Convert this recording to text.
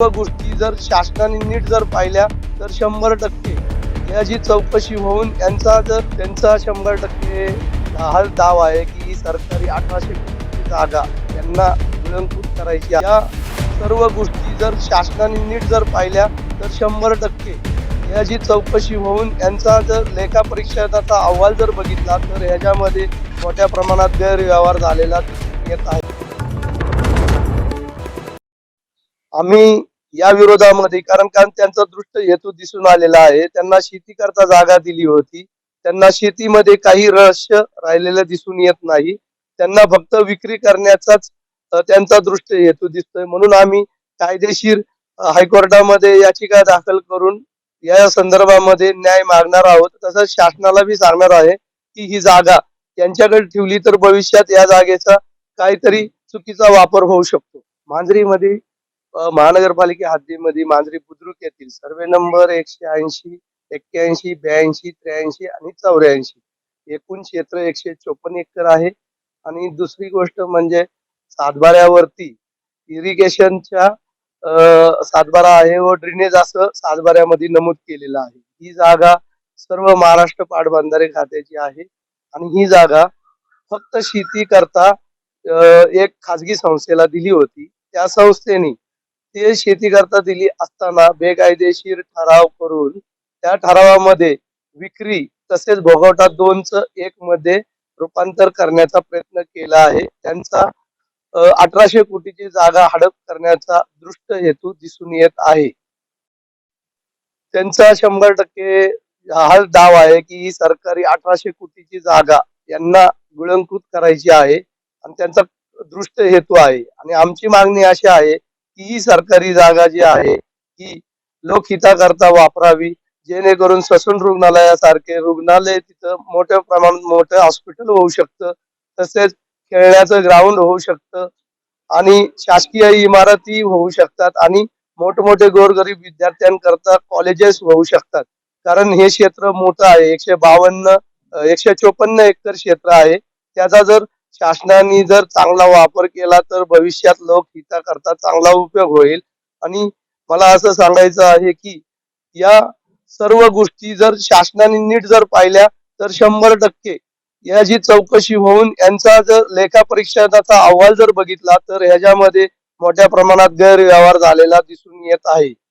सर्व गोष्टी जर शासनाने नीट जर पाहिल्या तर शंभर टक्के याची चौकशी होऊन यांचा जर त्यांचा शंभर टक्के हा दाव आहे की ही सरकारी अठराशे जागा यांना निलंकुट करायची या सर्व गोष्टी जर शासनाने नीट जर पाहिल्या तर शंभर टक्के याची चौकशी होऊन यांचा जर लेखा परीक्षणाचा अहवाल जर बघितला तर ह्याच्यामध्ये मोठ्या प्रमाणात गैरव्यवहार झालेला येत आहे. आम्ही या विरोधामध्ये कारण कारण त्यांचा दृष्ट हेतू दिसून आलेला आहे. त्यांना शेती करता जागा दिली होती. त्यांना शेतीमध्ये काही रहस्य राहिलेलं दिसून येत नाही. त्यांना फक्त विक्री करण्याचाच त्यांचा दृष्ट हेतू दिसतोय. म्हणून आम्ही कायदेशीर हायकोर्टामध्ये याचिका दाखल करून या संदर्भामध्ये न्याय मागणार आहोत. तसंच शासनाला बी सांगणार आहे की ही जागा त्यांच्याकडे ठेवली तर भविष्यात या जागेचा काहीतरी चुकीचा वापर होऊ शकतो. मांजरीमध्ये महानगरपालिका हद्दीमध्ये मांजरी बुद्रुक येथील सर्वे नंबर एकशे ऐंशी एक्क्याऐंशी ब्याऐंशी त्र्याऐंशी आणि चौऱ्याऐंशी. एकूण क्षेत्र एकशे चोपन्न एकर आहे. आणि दुसरी गोष्ट म्हणजे सातबाऱ्यावरती इरिगेशनच्या सातबारा आहे व ड्रेनेज असं सातबाऱ्यामध्ये नमूद केलेलं आहे. ही जागा सर्व महाराष्ट्र पाटबंधारे खात्याची आहे. आणि ही जागा फक्त शेती करता एक खाजगी संस्थेला दिली होती. त्या संस्थेने ते शेती करता दिली असताना बेकायदेशीर ठराव करून त्या ठरावामध्ये विक्री तसेच भोगवटा दोनच एक मध्ये रूपांतर करण्याचा प्रयत्न केला आहे. त्यांचा अठराशे कोटीची जागा हडप करण्याचा दृष्ट हेतू दिसून येत आहे. त्यांचा शंभर टक्के हा दाव आहे की ही सरकारी अठराशे कोटीची जागा यांना गुळंकृत करायची आहे आणि त्यांचा दृष्ट हेतू आहे. आणि आमची मागणी अशी आहे ही सरकारी जागा जी आहे ही लोकहिताकरता वापरावी जेणेकरून ससून रुग्णालयासारखे रुग्णालय तिथं मोठ्या प्रमाणात मोठं हॉस्पिटल होऊ शकतं तसेच खेळण्याचं ग्राउंड होऊ शकतं आणि शासकीय इमारती होऊ शकतात आणि मोठमोठे गोरगरीब विद्यार्थ्यांकरता कॉलेजेस होऊ शकतात. कारण हे क्षेत्र मोठं आहे एकशे बावन्न एकशे चोपन्न एकर क्षेत्र आहे. त्याचा जर शासनाने जर चांगला वापर केला तर भविष्यात लोक हिताकरता चांगला उपयोग होईल. आणि मला असं सांगायचं आहे की या सर्व गोष्टी जर शासनाने नीट जर पाहिल्या तर शंभर टक्के याची चौकशी होऊन यांचा जर लेखा परीक्षणाचा अहवाल जर बघितला तर ह्याच्यामध्ये मोठ्या प्रमाणात गैरव्यवहार झालेला दिसून येत आहे.